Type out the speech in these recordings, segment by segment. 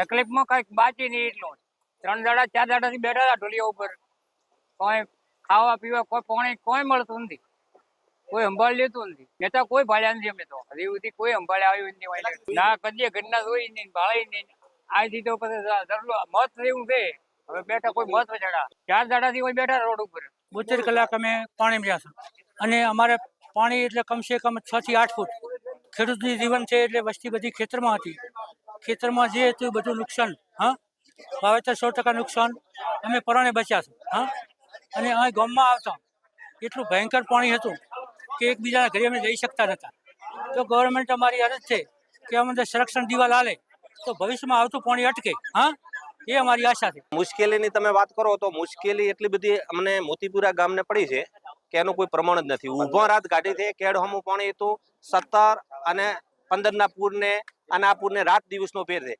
તકલીફમાં કંઈક બાચી નહીં એટલું ત્રણ દાડા, ચાર દાડાથી બેઠા ઢોલિયા ઉપર. કોઈ ખાવા પીવા, કોઈ પાણી, કોઈ મળતું નથી. કોઈ સંભાળ લેતું નથી. નેતા કોઈ ભાળ્યા નથી અમે તો. હજી સુધી કોઈ સંભાળે આવ્યું નથી. ના કદી ઘરના જોઈ નહીં, ભાળે નહીં. આજથી તો પછી મત એવું છે. હવે બેઠા કોઈ મત ચડા ચાર દાડાથી કોઈ બેઠા રોડ ઉપર. બોતેર કલાક અમે પાણી રહ્યા છે અને અમારે પાણી એટલે કમસે કમ છ થી આઠ ફૂટ. ખેડૂતની જીવન છે એટલે વસ્તી બધી ખેતરમાં હતી. ખેતરમાં જે હતું બધું નુકસાન, હા? વાવેતર સો ટકા નુકસાન. અમે પરાણે બચ્યા છે, હા? અને અહીં ગામમાં આવતા એટલું ભયંકર પાણી હતું કે એકબીજાના ઘરે અમે જઈ શકતા નહોતા. તો ગવર્મેન્ટ અમારી અરજ છે કે અમને સંરક્ષણ દિવાલ આલે તો ભવિષ્યમાં આવતું પાણી અટકે, હા? એ અમારી આશા છે. મુશ્કેલીની તમે વાત કરો તો મુશ્કેલી એટલી બધી અમને મોતીપુરા ગામને પડી છે કે એનું કોઈ પ્રમાણ જ નથી. ઊભો રાત કાઢી છે કેડ હમું પાણી હતું, સત્તર અને પંદરના પૂરને અને આ પૂરને રાત દિવસનો ફેર છે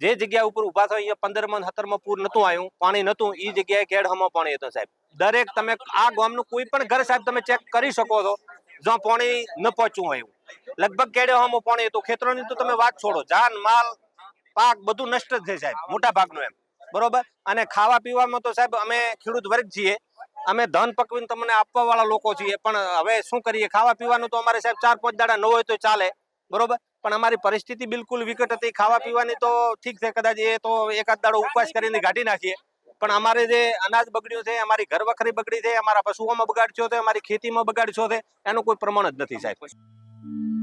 જે જગ્યા ઉપર ઊભા થાય પંદર અહીંયા પંદરમાં સત્તરમાં પૂર નતું આવ્યું, પાણી નતું એ જગ્યાએ કેડ હમો પાણી હતું સાહેબ. દરેક તમે આ ગામનું કોઈ પણ ઘર સાહેબ તમે ચેક કરી શકો છો, જ્યાં પાણી ન પહોંચ્યું હોય. લગભગ કેડે હમો પાણી હતું. ખેતરોની તો તમે વાત છોડો, જાન, માલ, પાક બધું નષ્ટ છે સાહેબ, મોટા ભાગનું એમ. બરોબર? અને ખાવા પીવામાં તો સાહેબ અમે ખેડૂત વર્ગ છીએ. અમે ધન પકવીને તમને આપવા વાળા લોકો છીએ, પણ હવે શું કરીએ? ખાવા પીવાનું તો અમારે સાહેબ ચાર પાંચ દાડા ન હોય તો ચાલે. બરોબર? પણ અમારી પરિસ્થિતિ બિલકુલ વિકટ હતી. ખાવા પીવાની તો ઠીક છે, કદાચ એ તો એકાદ દાડો ઉપવાસ કરીને કાઢી નાખીએ. પણ અમારે જે અનાજ બગડ્યું છે, અમારી ઘર વખરી બગડી છે, અમારા પશુઓમાં બગાડ થયો છે, અમારી ખેતીમાં બગાડ થયો છે, એનું કોઈ પ્રમાણ જ નથી સાહેબ.